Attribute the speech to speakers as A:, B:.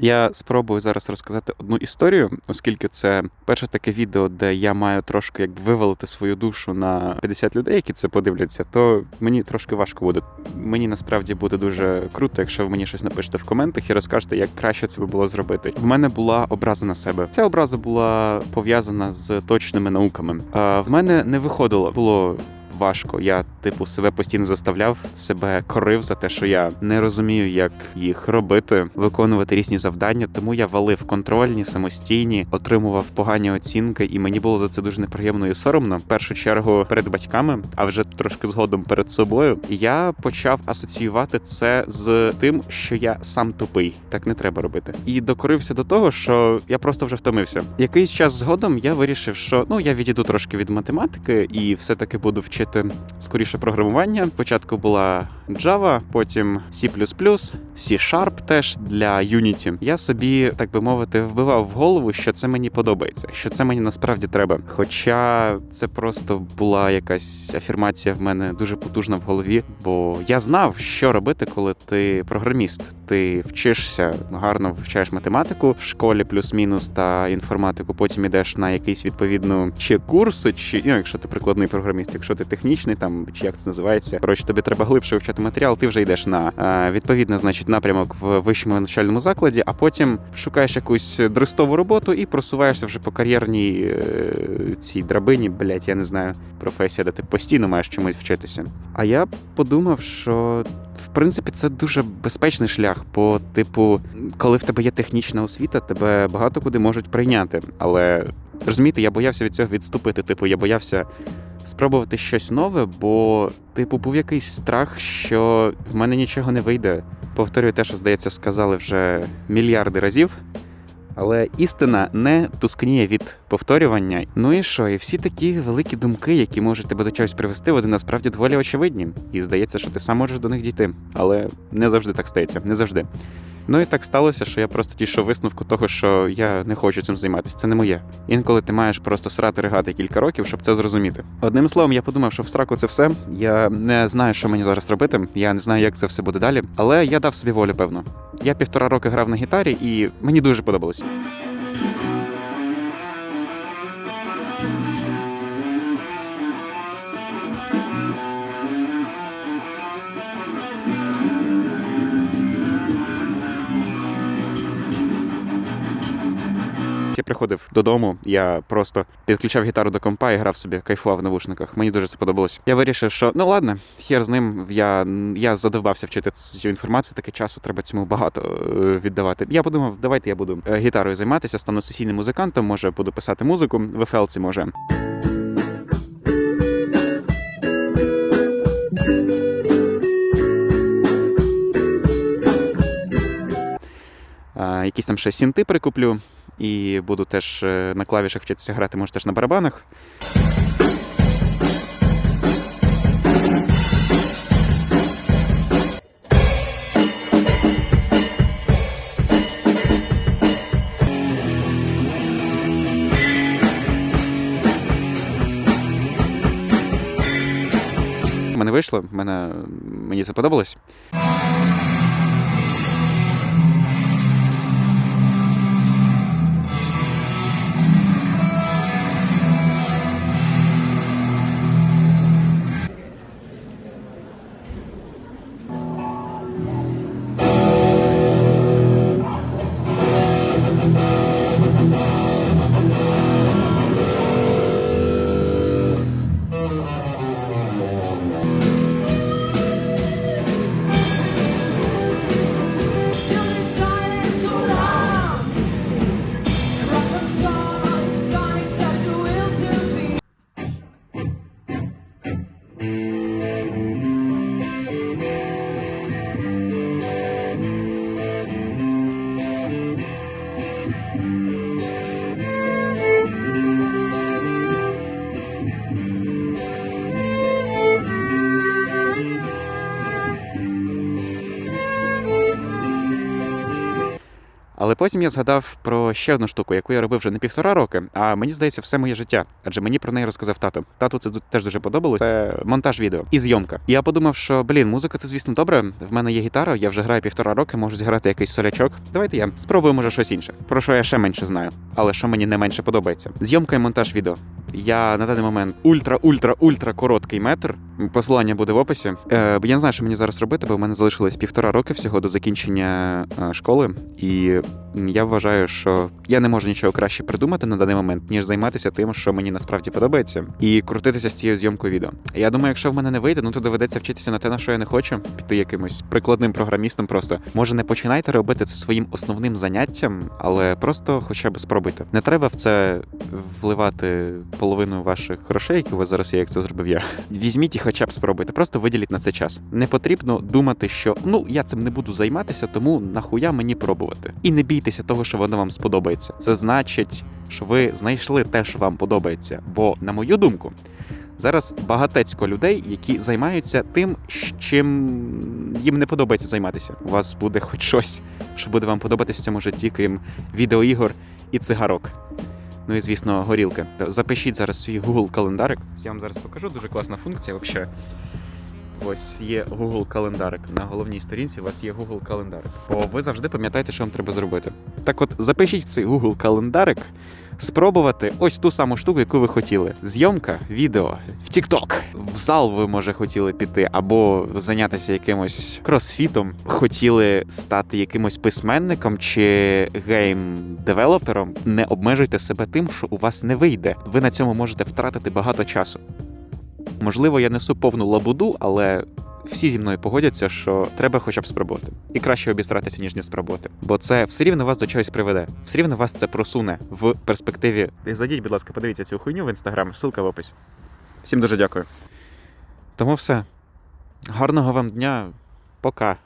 A: Я спробую зараз розказати одну історію, оскільки це перше таке відео, де я маю трошки як вивалити свою душу на 50 людей, які це подивляться, то мені трошки важко буде. Мені насправді буде дуже круто, якщо ви мені щось напишете в коментах і розкажете, як краще це було зробити. В мене була образа на себе. Ця образа була пов'язана з точними науками. В мене не виходило, було важко. Я, типу, себе постійно заставляв, себе корив за те, що я не розумію, як їх робити, виконувати різні завдання. Тому я валив контрольні, самостійні, отримував погані оцінки, і мені було за це дуже неприємно і соромно. В першу чергу перед батьками, а вже трошки згодом перед собою. Я почав асоціювати це з тим, що я сам тупий. Так не треба робити. І докорився до того, що я просто вже втомився. Якийсь час згодом я вирішив, що ну я відійду трошки від математики і все-таки буду вчити скоріше програмування. Спочатку була Java, потім C++, C-Sharp теж для Unity. Я собі, так би мовити, вбивав в голову, що це мені подобається, що це мені насправді треба. Хоча це просто була якась афірмація в мене дуже потужна в голові, бо я знав, що робити, коли ти програміст. Ти вчишся гарно вивчаєш математику в школі, плюс-мінус та інформатику. Потім ідеш на якийсь відповідну чи курси, чи ну, якщо ти прикладний програміст, якщо ти технічний, там чи як це називається. Коротше, тобі треба глибше вивчати матеріал. Ти вже йдеш на е, відповідно, значить, напрямок в вищому навчальному закладі, а потім шукаєш якусь дрестову роботу і просуваєшся вже по кар'єрній е, цій драбині. Блять, я не знаю, професія, де ти постійно маєш чомусь вчитися. А я подумав, що в принципі це дуже безпечний шлях, бо, типу, коли в тебе є технічна освіта, тебе багато куди можуть прийняти. Але розумієте, я боявся від цього відступити. Типу, я боявся спробувати щось нове, бо, типу, був якийсь страх, що в мене нічого не вийде. Повторюю те, що здається, сказали вже мільярди разів. Але істина не тускніє від повторювання. Ну і що? І всі такі великі думки, які можуть тебе до чогось привести, вони насправді доволі очевидні. І здається, що ти сам можеш до них дійти. Але не завжди так стається, не завжди. Ну і так сталося, що я просто дійшов висновку того, що я не хочу цим займатися. Це не моє. Інколи ти маєш просто срати ригати кілька років, щоб це зрозуміти. Одним словом, я подумав, що в сраку це все. Я не знаю, що мені зараз робити. Я не знаю, як це все буде далі. Але я дав собі волю, певно. Я півтора роки грав на гітарі, і мені дуже подобалось. Я приходив додому, я просто підключав гітару до компа і грав собі, кайфував в навушниках. Мені дуже це подобалось. Я вирішив, що ну ладно, хер з ним. Я, я задовбався вчити цю інформацію, таке часу треба цьому багато е, віддавати. Я подумав, давайте я буду е, гітарою займатися, стану сесійним музикантом, може буду писати музику в ефелці, може. Якісь там ще сінти прикуплю. І буду теж е, на клавішах вчитися грати, може теж на барабанах. Мене вийшло, мене, мені це подобалось. Але потім я згадав про ще одну штуку, яку я робив вже не півтора роки, а мені здається, все моє життя. Адже мені про неї розказав тато. Тату це теж дуже подобалось. Це монтаж відео і зйомка. Я подумав, що блін, музика це звісно добре. В мене є гітара, я вже граю півтора роки, можу зіграти якийсь солячок. Давайте я спробую, може, щось інше. Про що я ще менше знаю, але що мені не менше подобається. Зйомка і монтаж відео. Я на даний момент ультра, ультра, ультра короткий метр. Посилання буде в описі. Е, я не знаю, що мені зараз робити, бо в мене залишилось півтора роки всього до закінчення е, школи, і я вважаю, що я не можу нічого краще придумати на даний момент, ніж займатися тим, що мені насправді подобається, і крутитися з цією зйомкою відео. Я думаю, якщо в мене не вийде, ну то доведеться вчитися на те, на що я не хочу, піти якимось прикладним програмістом. Просто може не починайте робити це своїм основним заняттям, але просто хоча б спробуйте. Не треба в це вливати половину ваших грошей, які у вас зараз є, як це зробив я. Візьміть і хоча б спробуйте. Просто виділіть на це час. Не потрібно думати, що ну я цим не буду займатися, тому нахуя мені пробувати. І не бійтеся того, що воно вам сподобається. Це значить, що ви знайшли те, що вам подобається. Бо, на мою думку, зараз багатецько людей, які займаються тим, чим їм не подобається займатися. У вас буде хоч щось, що буде вам подобатися в цьому житті, крім відеоігор і цигарок. Ну і звісно, горілки. Запишіть зараз свій Google календарик. Я вам зараз покажу дуже класна функція взагалі. Ось є Google календарик. На головній сторінці у вас є Google календарик. Бо ви завжди пам'ятаєте, що вам треба зробити. Так от, запишіть в цей Google календарик, спробувати ось ту саму штуку, яку ви хотіли. Зйомка, відео, в TikTок. В зал ви може хотіли піти, або зайнятися якимось кросфітом, хотіли стати якимось письменником чи гейм-девелопером. Не обмежуйте себе тим, що у вас не вийде. Ви на цьому можете втратити багато часу. Можливо, я несу повну лабуду, але всі зі мною погодяться, що треба хоча б спробувати. І краще обістратися, ніж не спробувати. Бо це все рівно вас до чогось приведе. Все рівно вас це просуне в перспективі. Зайдіть, будь ласка, подивіться цю хуйню в інстаграм, ссылка в описі. Всім дуже дякую. Тому все. Гарного вам дня. Пока.